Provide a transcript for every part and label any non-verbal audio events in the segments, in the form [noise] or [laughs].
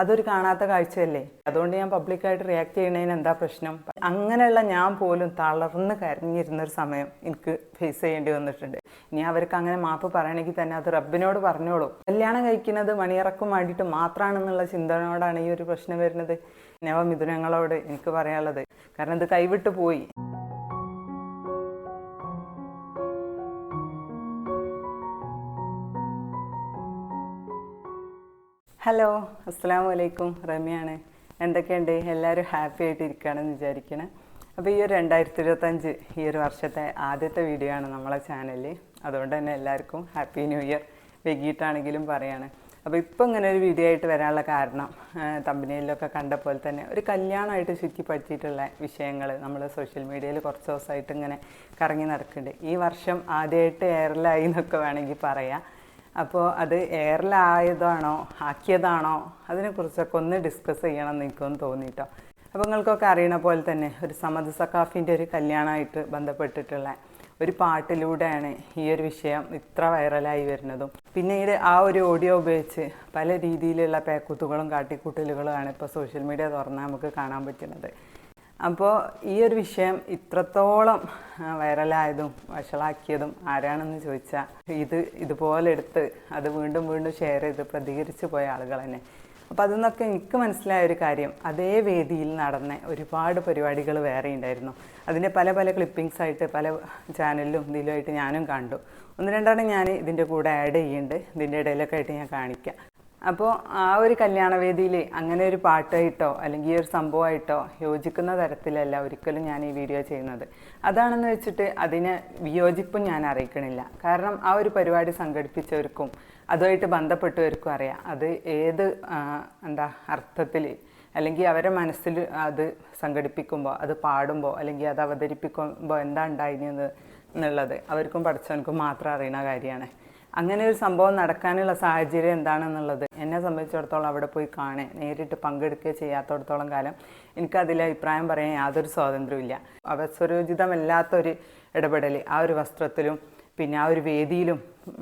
അതൊരു കാണാത്ത കാഴ്ചയല്ലേ? അതുകൊണ്ട് ഞാൻ പബ്ലിക്കായിട്ട് റിയാക്ട് ചെയ്യണതിന് എന്താ പ്രശ്നം? അങ്ങനെയുള്ള ഞാൻ പോലും തളർന്ന് കരഞ്ഞിരുന്നൊരു സമയം എനിക്ക് ഫേസ് ചെയ്യേണ്ടി വന്നിട്ടുണ്ട്. ഇനി അവർക്ക് അങ്ങനെ മാപ്പ് പറയണമെങ്കിൽ തന്നെ അത് റബ്ബിനോട് പറഞ്ഞോളൂ. കല്യാണം കഴിക്കുന്നത് മണിയറക്കും വേണ്ടിയിട്ട് മാത്രമാണെന്നുള്ള ചിന്തനോടാണ് ഈ ഒരു പ്രശ്നം വരുന്നത്. നവമിഥുനങ്ങളോട് എനിക്ക് പറയാനുള്ളത്. കാരണം ഇത് കൈവിട്ട് പോയി. ഹലോ അസ്സാം വലൈക്കും റമ്യാണ്. എന്തൊക്കെയുണ്ട്? എല്ലാവരും ഹാപ്പി ആയിട്ട് ഇരിക്കുകയാണെന്ന് വിചാരിക്കണം. അപ്പോൾ ഈ ഒരു രണ്ടായിരത്തി ഇരുപത്തഞ്ച് ഈ ഒരു വർഷത്തെ ആദ്യത്തെ വീഡിയോ ആണ് നമ്മളെ ചാനലിൽ അതുകൊണ്ട് തന്നെ എല്ലാവർക്കും ഹാപ്പി ന്യൂ ഇയർ വൈകിട്ടാണെങ്കിലും പറയാണ്. അപ്പോൾ ഇപ്പോൾ ഇങ്ങനെ ഒരു വീഡിയോ ആയിട്ട് വരാനുള്ള കാരണം തമ്പനിയിലൊക്കെ കണ്ട പോലെ തന്നെ ഒരു കല്യാണമായിട്ട് ചുറ്റി പറ്റിയിട്ടുള്ള വിഷയങ്ങൾ നമ്മൾ സോഷ്യൽ മീഡിയയിൽ കുറച്ച് ദിവസമായിട്ട് ഇങ്ങനെ കറങ്ങി നടക്കുന്നുണ്ട് ഈ വർഷം ആദ്യമായിട്ട് എയറിലായി എന്നൊക്കെ വേണമെങ്കിൽ പറയാം. അപ്പോൾ അത് എയറിലായതാണോ ആക്കിയതാണോ അതിനെക്കുറിച്ചൊക്കെ ഒന്ന് ഡിസ്കസ് ചെയ്യണം എന്ന് എനിക്കൊന്ന് തോന്നിയിട്ടോ അപ്പോൾ നിങ്ങൾക്കൊക്കെ അറിയണ പോലെ തന്നെ ഒരു സമദ് സക്കാഫിന്റെ ഒരു കല്യാണമായിട്ട് ബന്ധപ്പെട്ടിട്ടുള്ള ഒരു പാട്ടിലൂടെയാണ് ഈ ഒരു വിഷയം ഇത്ര വൈറലായി വരുന്നതും. പിന്നീട് ആ ഒരു ഓഡിയോ ഉപയോഗിച്ച് പല രീതിയിലുള്ള പേക്കുത്തുകളും കാട്ടിക്കൂട്ടലുകളുമാണ് ഇപ്പോൾ സോഷ്യൽ മീഡിയ തുറന്നാൽ നമുക്ക് കാണാൻ പറ്റുന്നത്. അപ്പോൾ ഈ ഒരു വിഷയം ഇത്രത്തോളം വൈറലായതും വഷളാക്കിയതും ആരാണെന്ന് ചോദിച്ചാൽ ഇത് ഇതുപോലെ എടുത്ത് അത് വീണ്ടും വീണ്ടും ഷെയർ ചെയ്ത് പ്രതികരിച്ച് പോയ ആളുകൾ തന്നെ. അപ്പോൾ അതിൽ നിന്നൊക്കെ എനിക്ക് മനസ്സിലായ ഒരു കാര്യം അതേ വേദിയിൽ നടന്ന ഒരുപാട് പരിപാടികൾ വേറെ ഉണ്ടായിരുന്നു. അതിന്റെ പല പല ക്ലിപ്പിങ്സ് ആയിട്ട് പല ചാനലിലും ഇതിലുമായിട്ട് ഞാനും കണ്ടു. ഒന്ന് രണ്ടെണ്ണം ഞാൻ ഇതിന്റെ കൂടെ ആഡ് ചെയ്യുന്നുണ്ട്. ഇതിന്റെ ഇടയിലൊക്കെ ആയിട്ട് ഞാൻ കാണിക്കാം. അപ്പോൾ ആ ഒരു കല്യാണവേദിയിൽ അങ്ങനെ ഒരു പാട്ടായിട്ടോ അല്ലെങ്കിൽ ഈ ഒരു സംഭവമായിട്ടോ യോജിക്കുന്ന തരത്തിലല്ല ഒരിക്കലും ഞാൻ ഈ വീഡിയോ ചെയ്യുന്നത്. അതാണെന്ന് വെച്ചിട്ട് അതിന് വിയോജിപ്പും ഞാൻ അറിയിക്കണില്ല. കാരണം ആ ഒരു പരിപാടി സംഘടിപ്പിച്ചവർക്കും അതുമായിട്ട് ബന്ധപ്പെട്ടവർക്കും അറിയാം. അത് ഏത് എന്താ അർത്ഥത്തിൽ അല്ലെങ്കിൽ അവരെ മനസ്സിൽ അത് സംഘടിപ്പിക്കുമ്പോൾ അത് പാടുമ്പോൾ അല്ലെങ്കിൽ അത് അവതരിപ്പിക്കുമ്പോൾ എന്താ ഉണ്ടായിരുന്നത് എന്നുള്ളത് അവർക്കും പഠിച്ചവനക്കും മാത്രം അറിയുന്ന കാര്യമാണ്. അങ്ങനെ ഒരു സംഭവം നടക്കാനുള്ള സാഹചര്യം എന്താണെന്നുള്ളത് എന്നെ സംബന്ധിച്ചിടത്തോളം അവിടെ പോയി കാണേ നേരിട്ട് പങ്കെടുക്കുകയോ ചെയ്യാത്തടത്തോളം കാലം എനിക്കതിൽ അഭിപ്രായം പറയാൻ യാതൊരു സ്വാതന്ത്ര്യമില്ല അവസരോചിതമല്ലാത്തൊരു ഇടപെടൽ ആ ഒരു വസ്ത്രത്തിലും പിന്നെ ആ ഒരു വേദിയിലും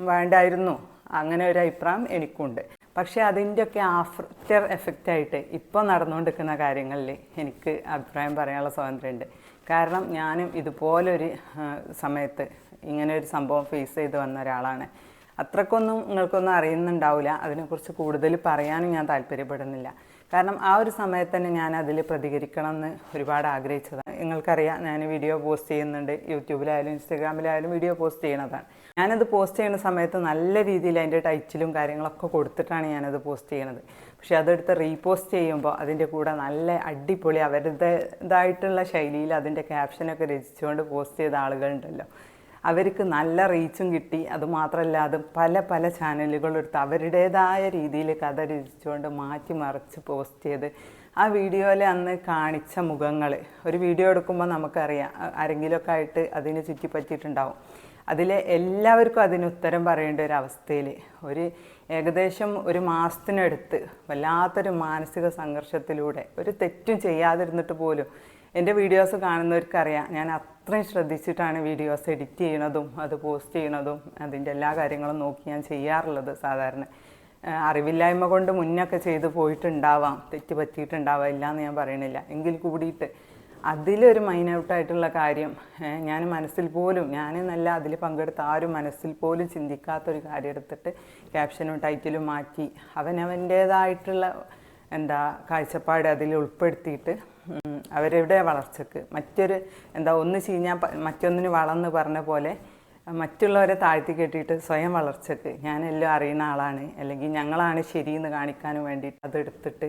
വേണ്ടായിരുന്നു. അങ്ങനെ ഒരു അഭിപ്രായം എനിക്കുണ്ട്. പക്ഷേ അതിന്റെയൊക്കെ ആഫ്റ്റർ എഫക്റ്റ് ആയിട്ട് ഇപ്പോൾ നടന്നുകൊണ്ടിരിക്കുന്ന കാര്യങ്ങളിൽ എനിക്ക് അഭിപ്രായം പറയാനുള്ള സ്വാതന്ത്ര്യമുണ്ട്. കാരണം ഞാനും ഇതുപോലൊരു സമയത്ത് ഇങ്ങനെ ഒരു സംഭവം ഫേസ് ചെയ്ത് വന്ന ഒരാളാണ്. അത്രക്കൊന്നും നിങ്ങൾക്കൊന്നും അറിയുന്നുണ്ടാവില്ല. അതിനെക്കുറിച്ച് കൂടുതൽ പറയാനും ഞാൻ താല്പര്യപ്പെടുന്നില്ല. കാരണം ആ ഒരു സമയത്ത് തന്നെ ഞാൻ അതിൽ പ്രതികരിക്കണം എന്ന് ഒരുപാട് ആഗ്രഹിച്ചതാണ്. നിങ്ങൾക്കറിയാം ഞാൻ വീഡിയോ പോസ്റ്റ് ചെയ്യുന്നുണ്ട്. യൂട്യൂബിലായാലും ഇൻസ്റ്റാഗ്രാമിലായാലും വീഡിയോ പോസ്റ്റ് ചെയ്യണതാണ് ഞാനത് പോസ്റ്റ് ചെയ്യുന്ന സമയത്ത് നല്ല രീതിയിൽ അതിന്റെ ടൈറ്റിലും കാര്യങ്ങളൊക്കെ കൊടുത്തിട്ടാണ് ഞാനത് പോസ്റ്റ് ചെയ്യണത് പക്ഷെ അതെടുത്ത് റീപോസ്റ്റ് ചെയ്യുമ്പോൾ അതിന്റെ കൂടെ നല്ല അടിപൊളി അവരുടേതായിട്ടുള്ള ശൈലിയിൽ അതിന്റെ ക്യാപ്ഷനൊക്കെ രചിച്ചുകൊണ്ട് പോസ്റ്റ് ചെയ്ത ആളുകളുണ്ടല്ലോ. അവർക്ക് നല്ല റീച്ചും കിട്ടി. അതുമാത്രമല്ല അത് പല പല ചാനലുകളെടുത്ത് അവരുടേതായ രീതിയിൽ കഥ രചിച്ചുകൊണ്ട് മാറ്റി മറിച്ച് പോസ്റ്റ് ചെയ്ത് ആ വീഡിയോയിൽ അന്ന് കാണിച്ച മുഖങ്ങൾ ഒരു വീഡിയോ എടുക്കുമ്പോൾ നമുക്കറിയാം ആരെങ്കിലുമൊക്കെ ആയിട്ട് അതിന് ചുറ്റിപ്പറ്റിയിട്ടുണ്ടാവും. അതിലെ എല്ലാവർക്കും അതിന് ഉത്തരം പറയേണ്ട ഒരു അവസ്ഥയിൽ ഒരു ഏകദേശം ഒരു മാസത്തിനടുത്ത് വല്ലാത്തൊരു മാനസിക സംഘർഷത്തിലൂടെ ഒരു തെറ്റും ചെയ്യാതിരുന്നിട്ട് പോലും എന്റെ വീഡിയോസ് കാണുന്നവർക്കറിയാം ഞാൻ അത്രയും ശ്രദ്ധിച്ചിട്ടാണ് വീഡിയോസ് എഡിറ്റ് ചെയ്യണതും അത് പോസ്റ്റ് ചെയ്യണതും അതിന്റെ എല്ലാ കാര്യങ്ങളും നോക്കി ഞാൻ ചെയ്യാറുള്ളത് സാധാരണ. അറിവില്ലായ്മ കൊണ്ട് മുന്നൊക്കെ ചെയ്ത് പോയിട്ടുണ്ടാവാം തെറ്റ് പറ്റിയിട്ടുണ്ടാവാം ഇല്ല എന്ന് ഞാൻ പറയണില്ല. എങ്കിൽ കൂടിയിട്ട് അതിലൊരു മൈനൗട്ടായിട്ടുള്ള കാര്യം ഞാൻ മനസ്സിൽ പോലും ഞാൻ നല്ല അതിൽ പങ്കെടുത്ത ആരും മനസ്സിൽ പോലും ചിന്തിക്കാത്തൊരു കാര്യം എടുത്തിട്ട് ക്യാപ്ഷനും ടൈറ്റിലും മാറ്റി അവനവന്റേതായിട്ടുള്ള എന്താ കാഴ്ചപ്പാട് അതിൽ ഉൾപ്പെടുത്തിയിട്ട് അവരുടെ വളർച്ചക്ക്. മറ്റൊരു എന്താ ഒന്ന് ചീഞ്ഞാൽ മറ്റൊന്നിന് വളർന്ന് പറഞ്ഞ പോലെ മറ്റുള്ളവരെ താഴ്ത്തി കെട്ടിയിട്ട് സ്വയം വളർച്ചക്ക്. എല്ലാം അറിയുന്ന ആളാണ്. അല്ലെങ്കിൽ ഞങ്ങളാണ് ശരിയെന്ന് കാണിക്കാനും വേണ്ടിയിട്ട് അതെടുത്തിട്ട്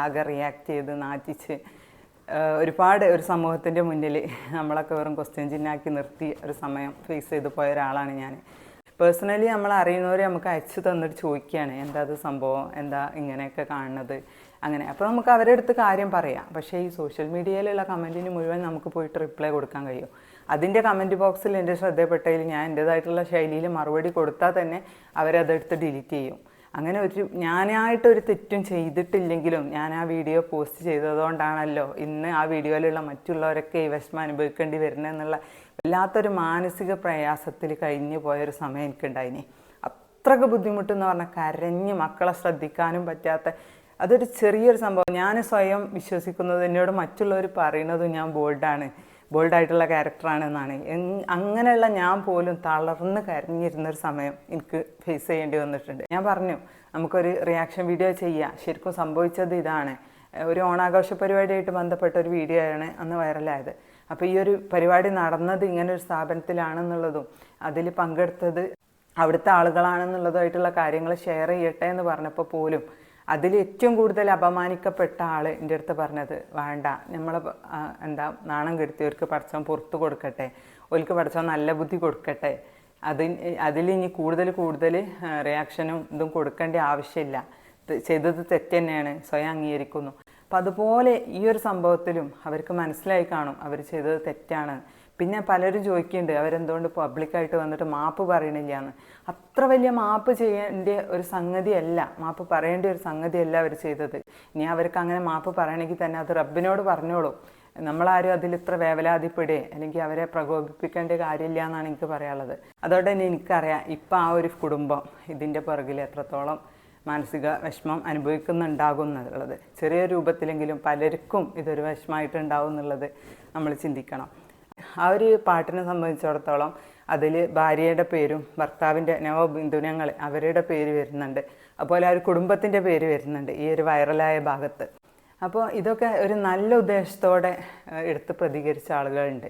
ആകെ റിയാക്ട് ചെയ്ത് നാറ്റിച്ച് ഒരുപാട് ഒരു സമൂഹത്തിന്റെ മുന്നിൽ നമ്മളൊക്കെ വെറും ക്വസ്റ്റ്യൻ ചിഹ്നാക്കി നിർത്തി ഒരു സമയം ഫേസ് ചെയ്ത് പോയ ഒരാളാണ് ഞാൻ പേഴ്സണലി നമ്മൾ അറിയുന്നവരെ നമുക്ക് അയച്ചു തന്നിട്ട് ചോദിക്കുകയാണ് എന്താ അത് സംഭവം? എന്താ ഇങ്ങനെയൊക്കെ കാണുന്നത്? അങ്ങനെ. അപ്പോൾ നമുക്ക് അവരുടെ അടുത്ത് കാര്യം പറയാം. പക്ഷേ ഈ സോഷ്യൽ മീഡിയയിലുള്ള കമന്റിന് മുഴുവൻ നമുക്ക് പോയിട്ട് റിപ്ലൈ കൊടുക്കാൻ കഴിയും. അതിന്റെ കമന്റ് ബോക്സിൽ എന്റെ ശ്രദ്ധപ്പെട്ടതിൽ ഞാൻ എന്റേതായിട്ടുള്ള ശൈലിയിൽ മറുപടി കൊടുത്താൽ തന്നെ അവരതെടുത്ത് ഡിലീറ്റ് ചെയ്യും. അങ്ങനെ ഒരു ഞാനായിട്ടൊരു തെറ്റും ചെയ്തിട്ടില്ലെങ്കിലും ഞാൻ ആ വീഡിയോ പോസ്റ്റ് ചെയ്തതുകൊണ്ടാണല്ലോ ഇന്ന് ആ വീഡിയോയിലുള്ള മറ്റുള്ളവരൊക്കെ ഈ വിഷമം അനുഭവിക്കേണ്ടി വരുന്നതെന്നുള്ള വല്ലാത്തൊരു മാനസിക പ്രയാസത്തിൽ കഴിഞ്ഞു പോയൊരു സമയം എനിക്കുണ്ടായിനി. അത്രയ്ക്ക് ബുദ്ധിമുട്ടെന്ന് പറഞ്ഞാൽ കരഞ്ഞ് മക്കളെ ശ്രദ്ധിക്കാനും പറ്റാത്ത അതൊരു ചെറിയൊരു സംഭവം. ഞാൻ സ്വയം വിശ്വസിക്കുന്നത് എന്നോട് മറ്റുള്ളവർ പറയുന്നതും ഞാൻ ബോൾഡാണ്. ബോൾഡായിട്ടുള്ള ക്യാരക്ടറാണ് എന്നാണ് അങ്ങനെയുള്ള ഞാൻ പോലും തളർന്ന് കരഞ്ഞിരുന്നൊരു സമയം എനിക്ക് ഫേസ് ചെയ്യേണ്ടി വന്നിട്ടുണ്ട്. ഞാൻ പറഞ്ഞു നമുക്കൊരു റിയാക്ഷൻ വീഡിയോ ചെയ്യാം. ശരിക്കും സംഭവിച്ചത് ഇതാണ്. ഒരു ഓണാഘോഷ പരിപാടിയായിട്ട് ബന്ധപ്പെട്ട ഒരു വീഡിയോ ആണ് അന്ന് വൈറലായത്. അപ്പോൾ ഈ ഒരു പരിപാടി നടന്നത് ഇങ്ങനെ ഒരു സ്ഥാപനത്തിലാണെന്നുള്ളതും അതിൽ പങ്കെടുത്തത് അവിടുത്തെ ആളുകളാണെന്നുള്ളതായിട്ടുള്ള കാര്യങ്ങൾ ഷെയർ ചെയ്യട്ടെ എന്ന് പറഞ്ഞപ്പോൾ പോലും അതിൽ ഏറ്റവും കൂടുതൽ അപമാനിക്കപ്പെട്ട ആൾ എന്റെ അടുത്ത് പറഞ്ഞത് വേണ്ട നമ്മളെ എന്താ നാണം കെടുത്തിയവർക്ക് പഠിച്ചവൻ പുറത്ത് കൊടുക്കട്ടെ ഓൽക്ക് പഠിച്ചവൻ നല്ല ബുദ്ധി കൊടുക്കട്ടെ അതിന് അതിൽ ഇനി കൂടുതൽ കൂടുതൽ റിയാക്ഷനും ഇതും കൊടുക്കേണ്ട ആവശ്യമില്ല. ചെയ്തത് തെറ്റ് തന്നെയാണ് സ്വയം അംഗീകരിക്കുന്നു. അപ്പം അതുപോലെ ഈ ഒരു സംഭവത്തിലും അവർക്ക് മനസ്സിലായി കാണും അവർ ചെയ്തത് തെറ്റാണ്. പിന്നെ പലരും ചോദിക്കുന്നുണ്ട് അവരെന്തുകൊണ്ട് പബ്ലിക്കായിട്ട് വന്നിട്ട് മാപ്പ് പറയണില്ല എന്ന് അത്ര വലിയ മാപ്പ് ചെയ്യേണ്ട ഒരു സംഗതിയല്ല മാപ്പ് പറയേണ്ട ഒരു സംഗതിയല്ല അവർ ചെയ്തത്. ഇനി അവർക്ക് അങ്ങനെ മാപ്പ് പറയണമെങ്കിൽ തന്നെ അത് റബ്ബിനോട് പറഞ്ഞോളൂ. നമ്മളാരും അതിൽ ഇത്ര വേവലാതിപ്പെടുകയെ അല്ലെങ്കിൽ അവരെ പ്രകോപിപ്പിക്കേണ്ട കാര്യമില്ല എന്നാണ് എനിക്ക് പറയാനുള്ളത്. അതോടെ തന്നെ എനിക്കറിയാം ഇപ്പം ആ ഒരു കുടുംബം ഇതിന്റെ പുറകിൽ എത്രത്തോളം മാനസിക വിഷമം അനുഭവിക്കുന്നുണ്ടാകും എന്നുള്ളത് ചെറിയ രൂപത്തിലെങ്കിലും പലർക്കും ഇതൊരു വിഷമമായിട്ടുണ്ടാവും എന്നുള്ളത് നമ്മൾ ചിന്തിക്കണം. ആ ഒരു പാട്ടിനെ സംബന്ധിച്ചിടത്തോളം അതിൽ ഭാര്യയുടെ പേരും ഭർത്താവിന്റെ നവബിന്ദുനങ്ങൾ അവരുടെ പേര് വരുന്നുണ്ട്. അതുപോലെ ആ ഒരു കുടുംബത്തിന്റെ പേര് വരുന്നുണ്ട് ഈ ഒരു വൈറലായ ഭാഗത്ത്. അപ്പോൾ ഇതൊക്കെ ഒരു നല്ല ഉദ്ദേശത്തോടെ എടുത്ത് പ്രതികരിച്ച ആളുകളുണ്ട്.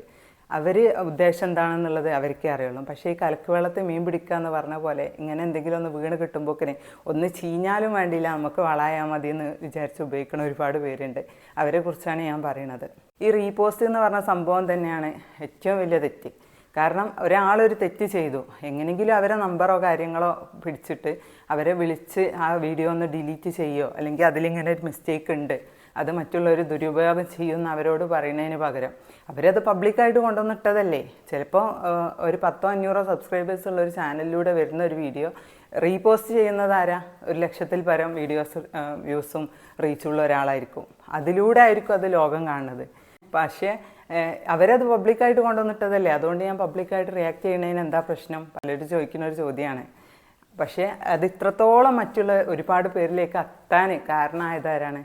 അവർ ഉദ്ദേശം എന്താണെന്നുള്ളത് അവർക്കേ അറിയുള്ളൂ. പക്ഷേ ഈ കലക്ക് വെള്ളത്തിൽ മീൻ പിടിക്കുക എന്ന് പറഞ്ഞ പോലെ ഇങ്ങനെ എന്തെങ്കിലും ഒന്ന് വീണ് കിട്ടുമ്പോക്കിന് ഒന്ന് ചീഞ്ഞാലും വേണ്ടിയില്ല നമുക്ക് വളായാൽ മതി എന്ന് വിചാരിച്ച് ഉപയോഗിക്കുന്ന ഒരുപാട് പേരുണ്ട്. അവരെ കുറിച്ചാണ് ഞാൻ പറയണത്. ഈ റീപോസ്റ്റ് എന്ന് പറഞ്ഞ സംഭവം തന്നെയാണ് ഏറ്റവും വലിയ തെറ്റ്. കാരണം ഒരാളൊരു തെറ്റ് ചെയ്തു. എങ്ങനെയെങ്കിലും അവരെ നമ്പറോ കാര്യങ്ങളോ പിടിച്ചിട്ട് അവരെ വിളിച്ച് ആ വീഡിയോ ഒന്ന് ഡിലീറ്റ് ചെയ്യോ അല്ലെങ്കിൽ അതിലിങ്ങനെ ഒരു മിസ്റ്റേക്ക് ഉണ്ട്. അത് മറ്റുള്ളവർ ദുരുപയോഗം ചെയ്യുമെന്ന് അവരോട് പറയുന്നതിന് പകരം. അവരത് പബ്ലിക്കായിട്ട് കൊണ്ടുവന്നിട്ടതല്ലേ? ചിലപ്പോൾ ഒരു പത്തോ അഞ്ഞൂറോ സബ്സ്ക്രൈബേഴ്സ് ഉള്ള ഒരു ചാനലിലൂടെ വരുന്ന ഒരു വീഡിയോ റീപോസ്റ്റ് ചെയ്യുന്നതാരാ ഒരു ലക്ഷത്തിൽ പരം വീഡിയോസ് വ്യൂസും റീച്ചുള്ള ഒരാളായിരിക്കും. അതിലൂടെ ആയിരിക്കും അത് ലോകം കാണുന്നത്. പക്ഷേ അവരത് പബ്ലിക്കായിട്ട് കൊണ്ടുവന്നിട്ടതല്ലേ? അതുകൊണ്ട് ഞാൻ പബ്ലിക്കായിട്ട് റിയാക്ട് ചെയ്യുന്നതിന് എന്താ പ്രശ്നം? പലരും ചോദിക്കുന്ന ഒരു ചോദ്യമാണ് പക്ഷേ അത് ഇത്രത്തോളം മറ്റുള്ള ഒരുപാട് പേരിലേക്ക് എത്താൻ കാരണമായതാരാണ്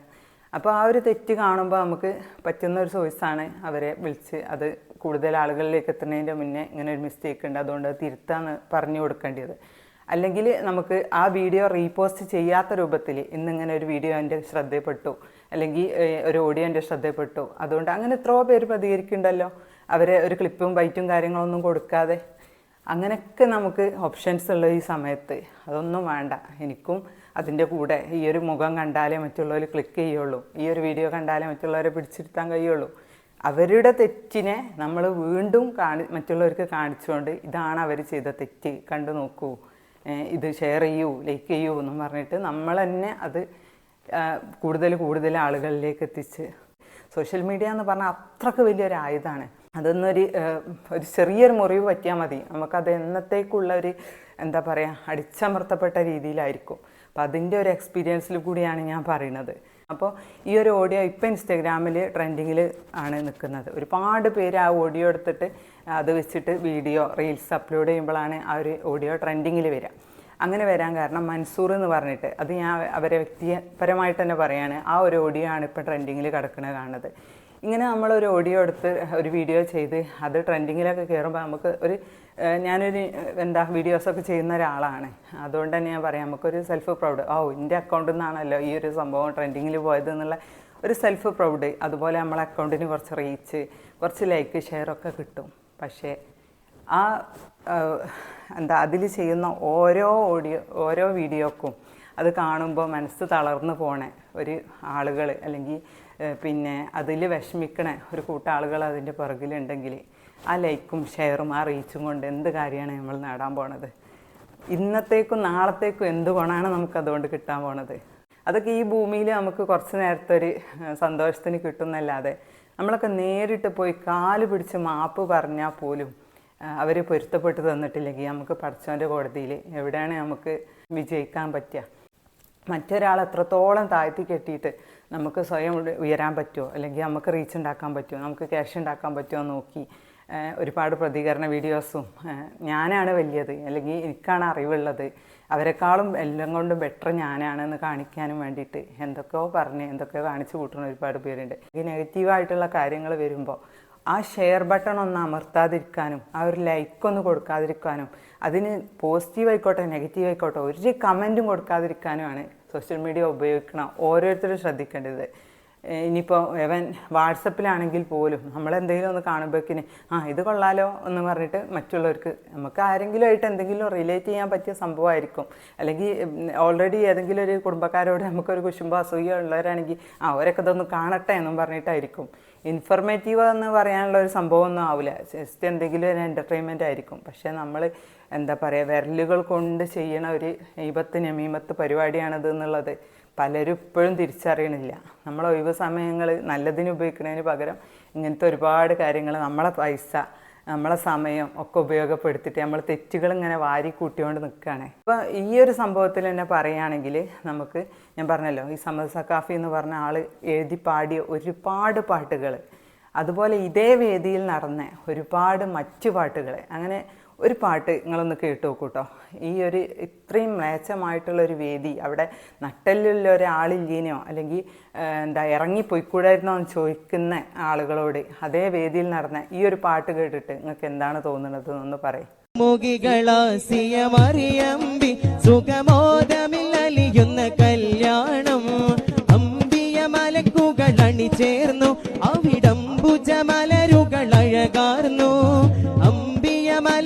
അപ്പോൾ ആ ഒരു തെറ്റ് കാണുമ്പോൾ നമുക്ക് പറ്റുന്ന ഒരു സോഴ്സാണ് അവരെ വിളിച്ച് അത് കൂടുതൽ ആളുകളിലേക്ക് എത്തുന്നതിന്റെ മുന്നേ ഇങ്ങനെ ഒരു മിസ്റ്റേക്ക് ഉണ്ട്. അതുകൊണ്ട് അത് തിരുത്താന്ന് പറഞ്ഞു കൊടുക്കേണ്ടത് അല്ലെങ്കിൽ നമുക്ക് ആ വീഡിയോ റീപോസ്റ്റ് ചെയ്യാത്ത രൂപത്തിൽ ഇന്നിങ്ങനെ ഒരു വീഡിയോ എന്റെ ശ്രദ്ധയിൽപ്പെട്ടു. അല്ലെങ്കിൽ ഒരു ഓഡിയോ എന്റെ ശ്രദ്ധയിൽപ്പെട്ടു. അതുകൊണ്ട് അങ്ങനെ എത്രയോ പേര് പ്രതികരിക്കുന്നുണ്ടല്ലോ. അവരെ ഒരു ക്ലിപ്പും ബൈറ്റും കാര്യങ്ങളൊന്നും കൊടുക്കാതെ. അങ്ങനെയൊക്കെ നമുക്ക് ഓപ്ഷൻസ് ഉള്ള ഈ സമയത്ത് അതൊന്നും വേണ്ട. എനിക്കും അതിന്റെ കൂടെ ഈ ഒരു മുഖം കണ്ടാലേ മറ്റുള്ളവർ ക്ലിക്ക് ചെയ്യുള്ളൂ. ഈ ഒരു വീഡിയോ കണ്ടാലേ മറ്റുള്ളവരെ പിടിച്ചിരുത്താൻ കഴിയുള്ളൂ. അവരുടെ തെറ്റിനെ നമ്മൾ വീണ്ടും കാണി മറ്റുള്ളവർക്ക് കാണിച്ചുകൊണ്ട് ഇതാണ് അവർ ചെയ്ത തെറ്റ്. കണ്ടു നോക്കൂ. ഇത് ഷെയർ ചെയ്യൂ ലൈക്ക് ചെയ്യൂ എന്നും പറഞ്ഞിട്ട് നമ്മൾ തന്നെ അത് കൂടുതൽ കൂടുതൽ ആളുകളിലേക്ക് എത്തിച്ച്. സോഷ്യൽ മീഡിയ എന്ന് പറഞ്ഞാൽ അത്രയ്ക്ക് വലിയൊരു ആയുധമാണ്. അതൊന്നൊരു ഒരു ചെറിയൊരു മുറിവ് പറ്റിയാൽ മതി. നമുക്കത് എന്നത്തേക്കുള്ള ഒരു എന്താ പറയുക അടിച്ചമർത്തപ്പെട്ട രീതിയിലായിരിക്കും. അപ്പോൾ അതിന്റെ ഒരു എക്സ്പീരിയൻസിൽ കൂടിയാണ് ഞാൻ പറയുന്നത്. അപ്പോൾ ഈ ഒരു ഓഡിയോ ഇപ്പോൾ ഇൻസ്റ്റാഗ്രാമിൽ ട്രെൻഡിങ്ങിൽ ആണ് നിൽക്കുന്നത് ഒരുപാട് പേര് ആ ഓഡിയോ എടുത്തിട്ട് അത് വെച്ചിട്ട് വീഡിയോ റീൽസ് അപ്ലോഡ് ചെയ്യുമ്പോഴാണ് ആ ഒരു ഓഡിയോ ട്രെൻഡിങ്ങിൽ വരിക അങ്ങനെ വരാൻ കാരണം മൻസൂർ എന്ന് പറഞ്ഞിട്ട് അത് ഞാൻ അവരെ വ്യക്തിപരമായിട്ട് തന്നെ പറയാണ് ആ ഒരു ഓഡിയോ ആണ് ഇപ്പോൾ ട്രെൻഡിങ്ങിൽ കിടക്കുന്നത് കാണുന്നത്. ഇങ്ങനെ നമ്മളൊരു ഓഡിയോ എടുത്ത് ഒരു വീഡിയോ ചെയ്ത് അത് ട്രെൻഡിങ്ങിലൊക്കെ കയറുമ്പോൾ നമുക്ക് ഒരു ഞാനൊരു എന്താ വീഡിയോസൊക്കെ ചെയ്യുന്ന ഒരാളാണ്. അതുകൊണ്ട് തന്നെ ഞാൻ പറയാം നമുക്കൊരു സെൽഫ് പ്രൗഡ് ഓ എന്റെ അക്കൗണ്ടിൽ നിന്നാണല്ലോ ഈ ഒരു സംഭവം ട്രെൻഡിങ്ങിൽ പോയത് എന്നുള്ള ഒരു സെൽഫ് പ്രൗഡ് അതുപോലെ നമ്മളെ അക്കൗണ്ടിന് കുറച്ച് റീച്ച് കുറച്ച് ലൈക്ക് ഷെയർ ഒക്കെ കിട്ടും. പക്ഷേ ആ എന്താ അതിൽ ചെയ്യുന്ന ഓരോ ഓഡിയോ ഓരോ വീഡിയോക്കും അത് കാണുമ്പോൾ മനസ്സ് തളർന്നു പോണേ ഒരു ആളുകൾ അല്ലെങ്കിൽ പിന്നെ അതിൽ വിഷമിക്കണ ഒരു കൂട്ടം ആളുകൾ അതിന്റെ പുറകിലുണ്ടെങ്കിൽ ആ ലൈക്കും ഷെയറും ആ റീച്ചും കൊണ്ട് എന്ത് കാര്യമാണ് നമ്മൾ നേടാൻ പോണത്? ഇന്നത്തേക്കും നാളത്തേക്കും എന്ത് ഗുണമാണ് നമുക്ക് അതുകൊണ്ട് കിട്ടാൻ പോണത്? അതൊക്കെ ഈ ഭൂമിയിൽ നമുക്ക് കുറച്ച് നേരത്തെ ഒരു സന്തോഷത്തിന് കിട്ടുന്നല്ലാതെ നമ്മളൊക്കെ നേരിട്ട് പോയി കാൽ പിടിച്ച് മാപ്പ് പറഞ്ഞാൽ പോലും അവർ പൊരുത്തപ്പെട്ട് തന്നിട്ടില്ലെങ്കിൽ നമുക്ക് പഠിച്ചവന്റെ കോടതിയിൽ എവിടെയാണ് നമുക്ക് വിജയിക്കാൻ പറ്റുക? മറ്റൊരാൾ എത്രത്തോളം താഴ്ത്തി കെട്ടിയിട്ട് നമുക്ക് സ്വയം ഉയരാൻ പറ്റുമോ? അല്ലെങ്കിൽ നമുക്ക് റീച്ച് ഉണ്ടാക്കാൻ പറ്റുമോ? നമുക്ക് ക്യാഷ് ഉണ്ടാക്കാൻ പറ്റുമോ നോക്കി ഒരുപാട് പ്രതികരണ വീഡിയോസും ഞാനാണ് വലിയത്. അല്ലെങ്കിൽ എനിക്കാണ് അറിവുള്ളത്. അവരെക്കാളും എല്ലാം കൊണ്ടും ബെറ്റർ ഞാനാണെന്ന് കാണിക്കാനും വേണ്ടിയിട്ട് എന്തൊക്കെയോ പറഞ്ഞ് എന്തൊക്കെയോ കാണിച്ചു കൂട്ടുന്ന ഒരുപാട് പേരുണ്ട്. ഈ നെഗറ്റീവായിട്ടുള്ള കാര്യങ്ങൾ വരുമ്പോൾ ആ ഷെയർ ബട്ടൺ ഒന്ന് അമർത്താതിരിക്കാനും ആ ഒരു ലൈക്ക് ഒന്ന് കൊടുക്കാതിരിക്കാനും അതിന് പോസിറ്റീവ് ആയിക്കോട്ടെ നെഗറ്റീവ് ആയിക്കോട്ടെ ഒരു കമന്റും കൊടുക്കാതിരിക്കാനുമാണ് സോഷ്യൽ മീഡിയ ഉപയോഗിക്കണം. ഓരോരുത്തരും ശ്രദ്ധിക്കേണ്ടത്. ഇനിയിപ്പോൾ എവൻ വാട്സപ്പിലാണെങ്കിൽ പോലും നമ്മളെന്തെങ്കിലും ഒന്ന് കാണുമ്പോഴേക്കിന് ആ ഇത് കൊള്ളാലോ എന്ന് പറഞ്ഞിട്ട് മറ്റുള്ളവർക്ക് നമുക്ക് ആരെങ്കിലും ആയിട്ട് എന്തെങ്കിലും റിലേറ്റ് ചെയ്യാൻ പറ്റിയ സംഭവമായിരിക്കും. അല്ലെങ്കിൽ ഓൾറെഡി ഏതെങ്കിലും ഒരു കുടുംബക്കാരോട് നമുക്കൊരു കുശുമ്പോ അസൂയ ഉള്ളവരാണെങ്കിൽ ആ അവരൊക്കെ ഇതൊന്ന് കാണട്ടെ എന്നും പറഞ്ഞിട്ടായിരിക്കും. ഇൻഫർമേറ്റീവ് എന്ന് പറയാനുള്ള ഒരു സംഭവമൊന്നും ആവില്ല ജസ്റ്റ് എന്തെങ്കിലും ഒരു എന്റർടൈൻമെന്റ് ആയിരിക്കും. പക്ഷേ നമ്മൾ എന്താ പറയുക വിരലുകൾ കൊണ്ട് ചെയ്യണ ഒരു ഈപത്ത് നമീമത്ത് പരിപാടിയാണത് എന്നുള്ളത് പലരും ഇപ്പോഴും തിരിച്ചറിയണില്ല. നമ്മൾ ഒഴിവ് സമയങ്ങൾ നല്ലതിന് ഉപയോഗിക്കുന്നതിന് പകരം ഇങ്ങനത്തെ ഒരുപാട് കാര്യങ്ങൾ നമ്മളെ പൈസ നമ്മളെ സമയം ഒക്കെ ഉപയോഗപ്പെടുത്തിയിട്ട് നമ്മൾ തെറ്റുകൾ ഇങ്ങനെ വാരി കൂട്ടിക്കൊണ്ട് നിൽക്കുകയാണ് അപ്പോൾ ഈ ഒരു സംഭവത്തിൽ തന്നെ പറയുകയാണെങ്കിൽ നമുക്ക് ഞാൻ പറഞ്ഞല്ലോ ഈ സമദ് സക്കാഫി എന്ന് പറഞ്ഞ ആൾ എഴുതി പാടിയ ഒരുപാട് പാട്ടുകൾ അതുപോലെ ഇതേ വേദിയിൽ നടന്ന ഒരുപാട് മറ്റു പാട്ടുകൾ അങ്ങനെ ഒരു പാട്ട് നിങ്ങളൊന്ന് കേട്ട് നോക്കൂ കേട്ടോ ഈ ഒരു ഇത്രയും മ്ലേച്ഛമായിട്ടുള്ളൊരു വേദി അവിടെ നട്ടലിലുള്ള ഒരാളില്ലേനോ അല്ലെങ്കിൽ എന്താ ഇറങ്ങിപ്പോയിക്കൂടായിരുന്നോ എന്ന് ചോദിക്കുന്ന ആളുകളോട് അതേ വേദിയിൽ നടന്ന ഈ ഒരു പാട്ട് കേട്ടിട്ട് നിങ്ങൾക്ക് എന്താണ് തോന്നുന്നത്? എന്നൊന്ന് പറയും. സുഖമോദമില്ലലിയുന്ന കല്യാണം. അമ്പിയ മലക്കുകൾ അണിചേർന്നു അവിടം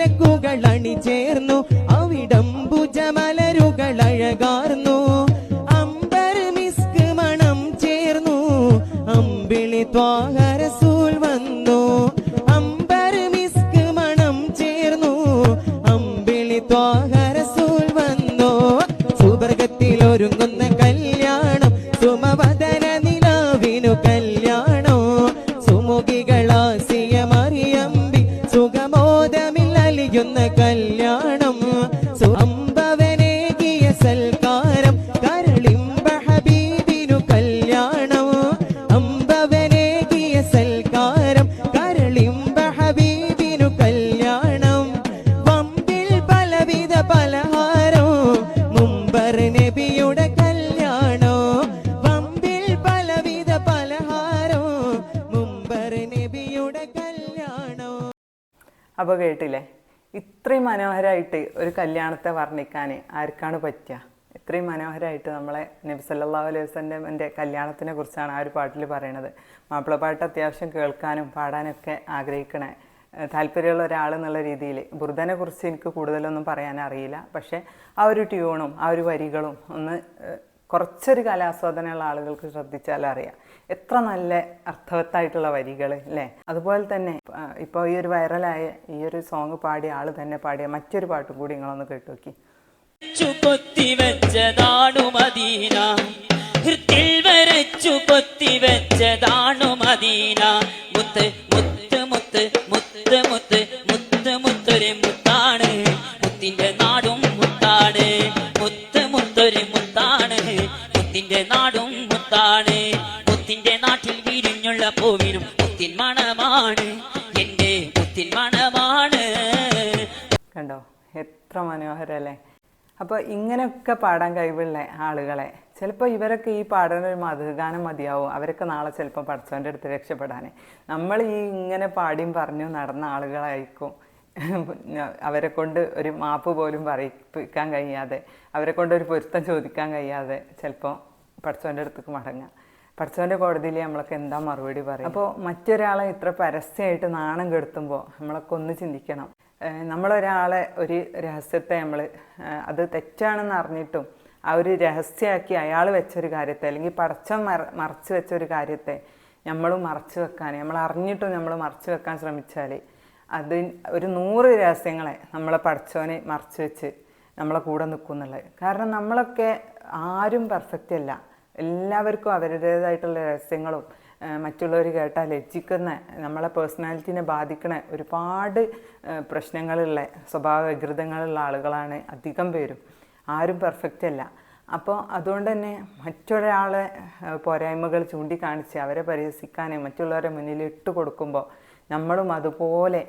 മലക്കുകൾ അണിചേർന്നു അവിടം ഭുജമലരുകൾ അഴകാർന്നു. അമ്പർ മിസ്ക് മണം ചേർന്നു. അമ്പിളി ത്വാഹരസൂൽ വന്നു. അമ്പർ മിസ്ക് മണം ചേർന്നു. അമ്പിളി ത്വാഹരസൂൽ വന്നു. സുവർഗത്തിൽ ഒരുങ്ങുന്ന അപ്പോൾ കേട്ടില്ലേ? ഇത്രയും മനോഹരമായിട്ട് ഒരു കല്യാണത്തെ വർണിക്കാൻ ആർക്കാണ് പറ്റുക? ഇത്രയും മനോഹരമായിട്ട് നമ്മളെ നബി സല്ലല്ലാഹു അലൈഹി വസല്ലമന്റെ കല്യാണത്തിനെ കുറിച്ചാണ് ആ ഒരു പാട്ടിൽ പറയണത്. മാപ്പിളപ്പാട്ട് അത്യാവശ്യം കേൾക്കാനും പാടാനൊക്കെ ആഗ്രഹിക്കണ. താല്പര്യമുള്ള ഒരാൾ എന്നുള്ള രീതിയിൽ ബുർദനെ കുറിച്ച് എനിക്ക് കൂടുതലൊന്നും പറയാൻ അറിയില്ല. പക്ഷേ ആ ഒരു ട്യൂണും ആ ഒരു വരികളും ഒന്ന് കുറച്ചൊരു കലാസ്വാദനമുള്ള ആളുകൾക്ക് ശ്രദ്ധിച്ചാൽ അറിയാം എത്ര നല്ല അർത്ഥവത്തായിട്ടുള്ള വരികൾ അല്ലേ? അതുപോലെ തന്നെ ഇപ്പോൾ ഈ ഒരു വൈറലായ ഈ ഒരു സോങ് പാടിയ ആൾ തന്നെ പാടിയ മറ്റൊരു പാട്ടും കൂടി നിങ്ങളൊന്ന് കേട്ടു നോക്കി കൊത്തി ഇങ്ങനെയൊക്കെ പാടാൻ കഴിവുള്ള ആളുകളെ. ചിലപ്പോൾ ഇവരൊക്കെ ഈ പാടുന്ന ഒരു മധുഗാനം മതിയാവും. അവരൊക്കെ നാളെ ചിലപ്പോൾ പഠിച്ചവന്റെ അടുത്ത് രക്ഷപ്പെടാനെ. നമ്മൾ ഈ ഇങ്ങനെ പാടിയും പറഞ്ഞു നടന്ന ആളുകളായിരിക്കും. [laughs] അവരെ കൊണ്ട് ഒരു മാപ്പ് പോലും പറയിപ്പിക്കാൻ കഴിയാതെ അവരെ കൊണ്ട് ഒരു പൊരുത്തം ചോദിക്കാൻ കഴിയാതെ ചിലപ്പോൾ പഠിച്ചവന്റെ അടുത്തേക്ക് മടങ്ങുക. പഠിച്ചവന്റെ കോടതിയിൽ നമ്മളൊക്കെ എന്താ മറുപടി പറയും അപ്പോൾ മറ്റൊരാളെ ഇത്ര പരസ്യമായിട്ട് നാണം കെടുത്തുമ്പോൾ നമ്മളൊക്കെ ഒന്ന് ചിന്തിക്കണം. നമ്മളൊരാളെ ഒരു രഹസ്യത്തെ നമ്മൾ അത് തെറ്റാണെന്ന് അറിഞ്ഞിട്ടും ആ ഒരു രഹസ്യമാക്കി അയാൾ വെച്ചൊരു കാര്യത്തെ അല്ലെങ്കിൽ പടച്ചം മറ വെച്ച ഒരു കാര്യത്തെ നമ്മൾ മറച്ചു വെക്കാൻ നമ്മൾ അറിഞ്ഞിട്ടും നമ്മൾ മറച്ചു വെക്കാൻ ശ്രമിച്ചാൽ അത് ഒരു നൂറ് രഹസ്യങ്ങളെ നമ്മളെ പഠിച്ചവനെ മറച്ചു വെച്ച് നമ്മളെ കൂടെ നിൽക്കും എന്നുള്ളത്. കാരണം നമ്മളൊക്കെ ആരും പെർഫെക്റ്റ് അല്ല. എല്ലാവർക്കും അവരുടേതായിട്ടുള്ള രഹസ്യങ്ങളും മറ്റുള്ളവർ കേട്ടാൽ ലജ്ജിക്കുന്ന നമ്മളെ പേഴ്സണാലിറ്റിനെ ബാധിക്കുന്ന ഒരുപാട് പ്രശ്നങ്ങളുള്ള സ്വഭാവ വികൃതങ്ങളുള്ള ആളുകളാണ് അധികം പേരും. ആരും പെർഫെക്റ്റ് അല്ല. അപ്പോൾ അതുകൊണ്ട് തന്നെ മറ്റൊരാളെ പോരായ്മകൾ ചൂണ്ടിക്കാണിച്ച് അവരെ പരിഹസിക്കാനും മറ്റുള്ളവരെ മുന്നിൽ ഇട്ട് കൊടുക്കുമ്പോൾ നമ്മളും അതുപോലെ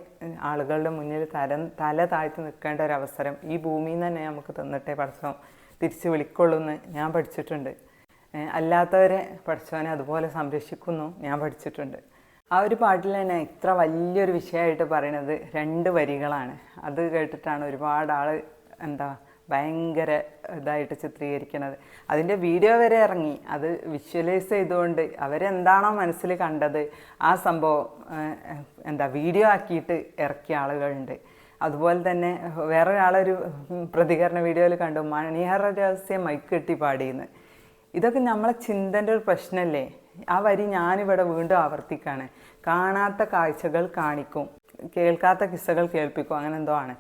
ആളുകളുടെ മുന്നിൽ തല തല താഴ്ത്തി നിൽക്കേണ്ട ഒരു അവസരം ഈ ഭൂമിയിൽ നിന്ന് തന്നെ നമുക്ക് തന്നിട്ടേ പഠിത്തം തിരിച്ച് വിളിക്കൊള്ളുമെന്ന് ഞാൻ പഠിച്ചിട്ടുണ്ട്. അല്ലാത്തവരെ പഠിച്ചവനെ അതുപോലെ സംരക്ഷിക്കുന്നു. ഞാൻ പഠിച്ചിട്ടുണ്ട്. ആ ഒരു പാട്ടിൽ തന്നെ ഇത്ര വലിയൊരു വിഷയമായിട്ട് പറയുന്നത് രണ്ട് വരികളാണ്. അത് കേട്ടിട്ടാണ് ഒരുപാട് ആൾ എന്താ ഭയങ്കര ഇതായിട്ട് ചിത്രീകരിക്കുന്നത് അതിന്റെ വീഡിയോ വരെ ഇറങ്ങി. അത് വിഷ്വലൈസ് ചെയ്തുകൊണ്ട് അവരെന്താണോ മനസ്സിൽ കണ്ടത് ആ സംഭവം എന്താ വീഡിയോ ആക്കിയിട്ട് ഇറക്കിയ ആളുകളുണ്ട്. അതുപോലെ തന്നെ വേറൊരാളൊരു പ്രതികരണ വീഡിയോയിൽ കണ്ടു. മണിഹർ രഹസ്യം മൈക്ക് കെട്ടി പാടിയെന്ന്. ഇതൊക്കെ നമ്മളെ ചിന്തന്റെ ഒരു പ്രശ്നമല്ലേ? ആ വരി ഞാനിവിടെ വീണ്ടും ആവർത്തിക്കാണ്. കാണാത്ത കാഴ്ചകൾ കാണിക്കും. കേൾക്കാത്ത കിസ്സകൾ കേൾപ്പിക്കും. അങ്ങനെ എന്തോ ആണ്.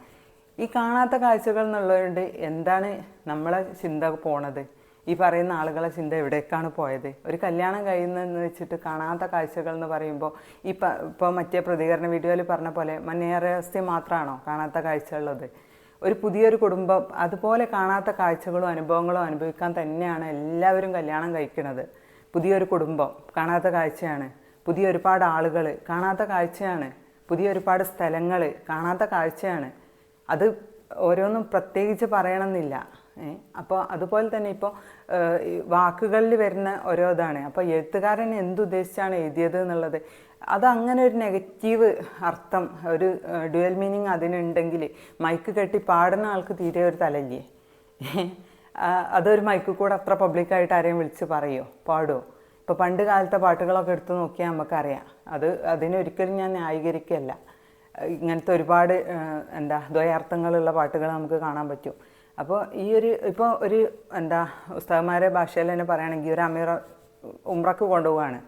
ഈ കാണാത്ത കാഴ്ചകൾ എന്നുള്ളതുകൊണ്ട് എന്താണ് നമ്മളെ ചിന്ത പോണത്? ഈ പറയുന്ന ആളുകളെ ചിന്ത എവിടേക്കാണ് പോയത്? ഒരു കല്യാണം കഴിയുന്നതെന്ന് വെച്ചിട്ട് കാണാത്ത കാഴ്ചകൾ എന്ന് പറയുമ്പോൾ ഈ ഇപ്പോൾ മറ്റേ പ്രതികരണ വീഡിയോയിൽ പറഞ്ഞ പോലെ മനേറസ്ഥ മാത്രമാണോ കാണാത്ത കാഴ്ചയുള്ളത് ഒരു പുതിയൊരു കുടുംബം അതുപോലെ കാണാത്ത കാഴ്ചകളും അനുഭവങ്ങളും അനുഭവിക്കാൻ തന്നെയാണ് എല്ലാവരും കല്യാണം കഴിക്കുന്നത്. പുതിയൊരു കുടുംബം കാണാത്ത കാഴ്ചയാണ്. പുതിയ ഒരുപാട് ആളുകൾ കാണാത്ത കാഴ്ചയാണ്. പുതിയ ഒരുപാട് സ്ഥലങ്ങൾ കാണാത്ത കാഴ്ചയാണ്. അത് ഓരോന്നും പ്രത്യേകിച്ച് പറയണമെന്നില്ല. അപ്പോൾ അതുപോലെ തന്നെ ഇപ്പോൾ വാക്കുകളിൽ വരുന്ന ഓരോ ഇതാണ്. അപ്പോൾ എഴുത്തുകാരൻ എന്തുദ്ദേശിച്ചാണ് എഴുതിയത് എന്നുള്ളത്. അത് അങ്ങനെ ഒരു നെഗറ്റീവ് അർത്ഥം ഒരു ഡ്യുവൽ മീനിങ് അതിനുണ്ടെങ്കിൽ മൈക്ക് കെട്ടി പാടുന്ന ആൾക്ക് തീരെ ഒരു തലല്ലേ അതൊരു മൈക്ക് കൂടെ അത്ര പബ്ലിക്കായിട്ട് ആരെയും വിളിച്ച് പറയുമോ പാടുമോ ഇപ്പോൾ പണ്ട് കാലത്തെ പാട്ടുകളൊക്കെ എടുത്ത് നോക്കിയാൽ നമുക്കറിയാം. അത് അതിനൊരിക്കലും ഞാൻ ന്യായീകരിക്കുകയല്ല. ഇങ്ങനത്തെ ഒരുപാട് എന്താ ദ്വയാർത്ഥങ്ങളുള്ള പാട്ടുകൾ നമുക്ക് കാണാൻ പറ്റും. അപ്പോൾ ഈ ഒരു ഇപ്പോൾ ഒരു എന്താ ഉസ്താദ്മാരെ ഭാഷയിൽ തന്നെ പറയുകയാണെങ്കിൽ ഒരു അമീറ ഉമ്രക്ക് കൊണ്ടുപോവാണ്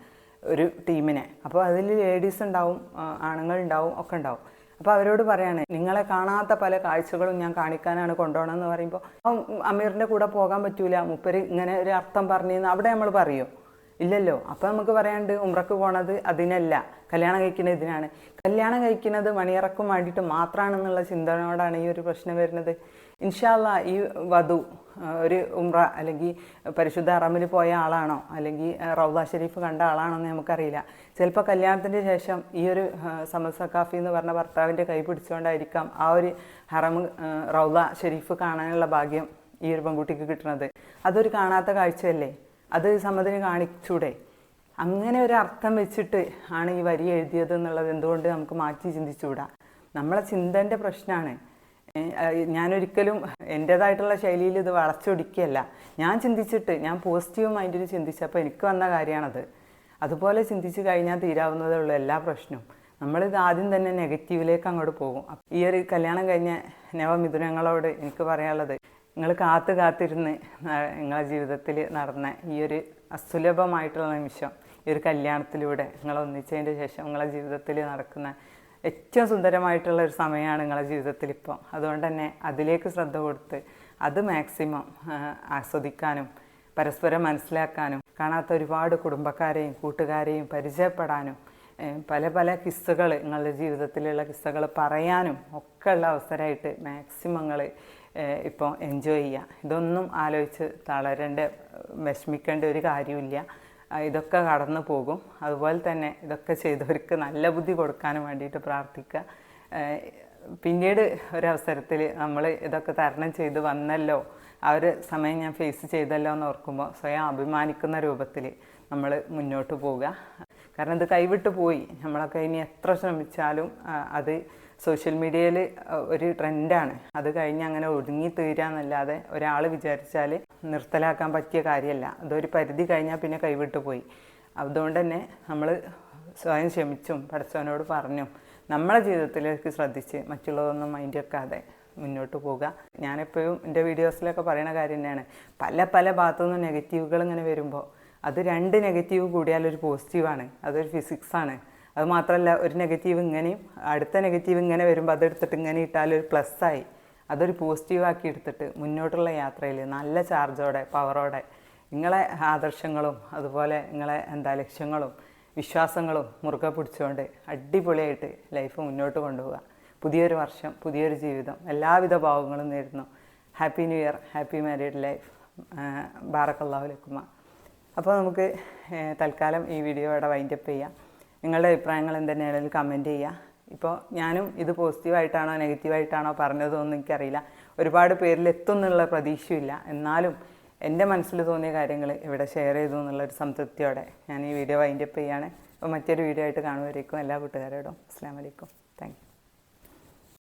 ഒരു ടീമിനെ. അപ്പോൾ അതിൽ ലേഡീസ് ഉണ്ടാവും ആണുങ്ങൾ ഉണ്ടാവും ഒക്കെ ഉണ്ടാവും. അപ്പോൾ അവരോട് പറയാണ് നിങ്ങളെ കാണാത്ത പല കാഴ്ചകളും ഞാൻ കാണിക്കാനാണ് കൊണ്ടുപോകണമെന്ന് പറയുമ്പോൾ അമീറിന്റെ കൂടെ പോകാൻ പറ്റൂല മുപ്പര് ഇങ്ങനെ ഒരു അർത്ഥം പറഞ്ഞെന്ന് അവിടെ നമ്മൾ പറയും. ഇല്ലല്ലോ അപ്പോൾ നമുക്ക് പറയാണ്ട് ഉമ്രക്ക് പോണത് അതിനല്ല കല്യാണം കഴിക്കുന്നത് ഇതിനാണ്. കല്യാണം കഴിക്കുന്നത് മണിയറക്കും വേണ്ടിയിട്ട് മാത്രമാണെന്നുള്ള ചിന്തനോടാണ് ഈ ഒരു പ്രശ്നം വരുന്നത്. ഇൻഷാല്ല ഈ വധു ഒരു ഉമ്ര അല്ലെങ്കിൽ പരിശുദ്ധ അറമിൽ പോയ ആളാണോ? അല്ലെങ്കിൽ റൗദ ഷെരീഫ് കണ്ട ആളാണോ എന്ന് നമുക്കറിയില്ല. ചിലപ്പോൾ കല്യാണത്തിന് ശേഷം ഈ ഒരു സമസക്കാഫി എന്ന് പറഞ്ഞ ഭർത്താവിന്റെ കൈ പിടിച്ചുകൊണ്ടായിരിക്കാം ആ ഒരു ഹറം റൗദ ഷെരീഫ് കാണാനുള്ള ഭാഗ്യം ഈ ഒരു പെൺകുട്ടിക്ക് കിട്ടുന്നത്. അതൊരു കാണാത്ത കാഴ്ചയല്ലേ? അത് സമ്മതിന് കാണിച്ചൂടെ? അങ്ങനെ ഒരു അർത്ഥം വെച്ചിട്ട് ആണ് ഈ വരി എഴുതിയത് എന്നുള്ളത് എന്തുകൊണ്ട് നമുക്ക് മാറ്റി ചിന്തിച്ചുകൂടാ? നമ്മളെ ചിന്തന്റെ പ്രശ്നമാണ് ഞാനൊരിക്കലും എന്റേതായിട്ടുള്ള ശൈലിയിൽ ഇത് വളച്ചൊടിക്കുകയല്ല. ഞാൻ ചിന്തിച്ചിട്ട് ഞാൻ പോസിറ്റീവ് മൈൻഡിൽ ചിന്തിച്ചപ്പോൾ എനിക്ക് വന്ന കാര്യമാണത് അതുപോലെ ചിന്തിച്ച് കഴിഞ്ഞാൽ തീരാവുന്നതേ ഉള്ളൂ എല്ലാ പ്രശ്നവും. നമ്മളിത് ആദ്യം തന്നെ നെഗറ്റീവിലേക്ക് അങ്ങോട്ട് പോകും. ഈ ഒരു കല്യാണം കഴിഞ്ഞ നവമിഥുനങ്ങളോട് എനിക്ക് പറയാനുള്ളത് നിങ്ങൾ കാത്തു കാത്തിരുന്ന് നിങ്ങളെ ജീവിതത്തിൽ നടന്ന ഈ ഒരു അസുലഭമായിട്ടുള്ള നിമിഷം ഈ ഒരു കല്യാണത്തിലൂടെ നിങ്ങൾ ഒന്നിച്ചതിന്റെ ശേഷം നിങ്ങളെ ജീവിതത്തിൽ നടക്കുന്ന ഏറ്റവും സുന്ദരമായിട്ടുള്ള ഒരു സമയമാണ് നിങ്ങളുടെ ജീവിതത്തിൽ ഇപ്പം അതുകൊണ്ട് തന്നെ അതിലേക്ക് ശ്രദ്ധ കൊടുത്ത് അത് മാക്സിമം ആസ്വദിക്കാനും പരസ്പരം മനസ്സിലാക്കാനും കാണാത്ത ഒരുപാട് കുടുംബക്കാരെയും കൂട്ടുകാരെയും പരിചയപ്പെടാനും പല പല കിസ്സുകൾ നിങ്ങളുടെ ജീവിതത്തിലുള്ള കിസ്സുകൾ പറയാനും ഒക്കെ ഉള്ള അവസരമായിട്ട് മാക്സിമം നിങ്ങൾ ഇപ്പോൾ എൻജോയ് ചെയ്യുക. ഇതൊന്നും ആലോചിച്ച് തളരേണ്ട വിഷമിക്കേണ്ട ഒരു കാര്യമില്ല. ഇതൊക്കെ കടന്നു പോകും. അതുപോലെ തന്നെ ഇതൊക്കെ ചെയ്തവർക്ക് നല്ല ബുദ്ധി കൊടുക്കാനും വേണ്ടിയിട്ട് പ്രാർത്ഥിക്കുക. പിന്നീട് ഒരവസരത്തിൽ നമ്മൾ ഇതൊക്കെ തരണം ചെയ്ത് വന്നല്ലോ. ആ ഒരു സമയം ഞാൻ ഫേസ് ചെയ്തല്ലോ എന്ന് ഓർക്കുമ്പോൾ സ്വയം അഭിമാനിക്കുന്ന രൂപത്തിൽ നമ്മൾ മുന്നോട്ട് പോവുക. കാരണം ഇത് കൈവിട്ട് പോയി. നമ്മളൊക്കെ ഇനി എത്ര ശ്രമിച്ചാലും അത് സോഷ്യൽ മീഡിയയിൽ ഒരു ട്രെൻഡാണ്. അത് കഴിഞ്ഞ് അങ്ങനെ ഒതുങ്ങി തീരാന്നല്ലാതെ ഒരാൾ വിചാരിച്ചാൽ നിർത്തലാക്കാൻ പറ്റിയ കാര്യമല്ല. അതൊരു പരിധി കഴിഞ്ഞാൽ പിന്നെ കൈവിട്ട് പോയി. അതുകൊണ്ട് തന്നെ നമ്മൾ സ്വയം ക്ഷമിച്ചും പഠിച്ചവനോട് പറഞ്ഞും നമ്മളെ ജീവിതത്തിലേക്ക് ശ്രദ്ധിച്ച് മറ്റുള്ളതൊന്നും മൈൻഡ് വെക്കാതെ മുന്നോട്ട് പോകുക ഞാനെപ്പോഴും എന്റെ വീഡിയോസിലൊക്കെ പറയുന്ന കാര്യം തന്നെയാണ്. പല പല ഭാഗത്തു നിന്ന് നെഗറ്റീവുകൾ ഇങ്ങനെ വരുമ്പോൾ അത് രണ്ട് നെഗറ്റീവ് കൂടിയാൽ ഒരു പോസിറ്റീവാണ്. അതൊരു ഫിസിക്സാണ്. അത് മാത്രമല്ല ഒരു നെഗറ്റീവ് ഇങ്ങനെയും അടുത്ത നെഗറ്റീവ് ഇങ്ങനെ വരുമ്പോൾ അതെടുത്തിട്ട് ഇങ്ങനെ ഇട്ടാൽ ഒരു പ്ലസ്സായി അതൊരു പോസിറ്റീവാക്കി എടുത്തിട്ട് മുന്നോട്ടുള്ള യാത്രയിൽ നല്ല ചാർജോടെ പവറോടെ നിങ്ങളെ ആദർശങ്ങളും അതുപോലെ നിങ്ങളെ എന്താ ലക്ഷ്യങ്ങളും വിശ്വാസങ്ങളും മുറുകെ പിടിച്ചുകൊണ്ട് അടിപൊളിയായിട്ട് ലൈഫ് മുന്നോട്ട് കൊണ്ടുപോകുക പുതിയൊരു വർഷം പുതിയൊരു ജീവിതം എല്ലാവിധ ഭാവങ്ങളും നേരുന്നു. Happy new year happy married life ബാറക്കല്ലാഹു ലക്കുമ. അപ്പോൾ നമുക്ക് തൽക്കാലം ഈ വീഡിയോ ഇവിടെ വൈൻഡപ്പ് ചെയ്യാം. നിങ്ങളുടെ അഭിപ്രായങ്ങൾ എന്തെങ്കിലും കമന്റ് ചെയ്യുക. ഇപ്പോൾ ഞാനും ഇത് പോസിറ്റീവായിട്ടാണോ നെഗറ്റീവായിട്ടാണോ പറഞ്ഞതൊന്നും എനിക്കറിയില്ല. ഒരുപാട് പേരിൽ എത്തും എന്നുള്ള പ്രതീക്ഷയില്ല. എന്നാലും എന്റെ മനസ്സിൽ തോന്നിയ കാര്യങ്ങൾ ഇവിടെ ഷെയർ ചെയ്തു എന്നുള്ളൊരു സംതൃപ്തിയോടെ ഞാൻ ഈ വീഡിയോ വൈൻഡപ്പ് ചെയ്യാണ്. അപ്പോൾ മറ്റൊരു വീഡിയോ ആയിട്ട് കാണുമായിരിക്കും എല്ലാ കൂട്ടുകാരോടും അസ്സാം വലൈക്കും